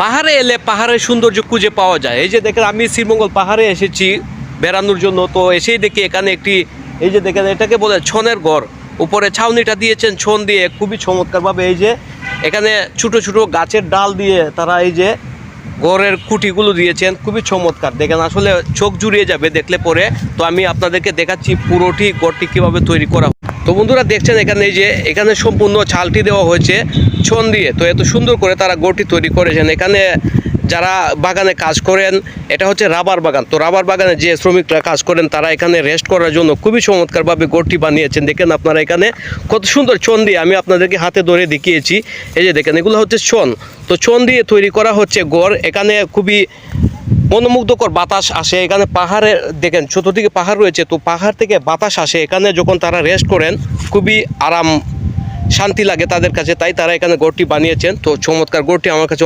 পাহাড়ে এলে পাহাড়ের সৌন্দর্য খুঁজে পাওয়া যায়। এই যে দেখেন, আমি শ্রীমঙ্গল পাহাড়ে এসেছি বেড়ানোর জন্য। তো এসেই দেখি এখানে একটি, এই যে দেখেন, এটাকে বলে ছনের ঘর উপরে ছাউনিটা দিয়েছেন ছন দিয়ে। খুবই চমৎকারভাবে এই যে এখানে ছোট ছোট গাছের ডাল দিয়ে তারা এই যে ঘরের খুঁটিগুলো দিয়েছেন। খুবই চমৎকার। দেখেন, আসলে চোখ জুড়িয়ে যাবে দেখলে পরে। তো আমি আপনাদেরকে দেখাচ্ছি পুরোটি ঘরটি কীভাবে তৈরি করা। তো বন্ধুরা দেখছেন এখানে এই যে, এখানে সম্পূর্ণ ছালটি দেওয়া হয়েছে ছন দিয়ে। তো এত সুন্দর করে তারা গড়টি তৈরি করেছেন। এখানে যারা বাগানে কাজ করেন, এটা হচ্ছে রাবার বাগান। তো রাবার বাগানে যে শ্রমিকরা কাজ করেন, তারা এখানে রেস্ট করার জন্য খুবই চমৎকারভাবে গড়টি বানিয়েছেন। দেখেন আপনারা এখানে কত সুন্দর চন দিয়ে আমি আপনাদেরকে হাতে ধরে দেখিয়েছি। এই যে দেখেন, এগুলো হচ্ছে চন তো চন দিয়ে তৈরি করা হচ্ছে গড়। এখানে খুবই মনোমুগ্ধকর বাতাস আসে। এখানে পাহাড়ে দেখেন, চতুর্দিকে পাহাড় রয়েছে। তো পাহাড় থেকে বাতাস আসে। এখানে যখন তারা রেস্ট করেন, খুবই আরাম, শান্তি লাগে তাদের কাছে। তাই তারা এখানে গড়টি বানিয়েছেন। তো চমৎকার গড়টি আমার কাছে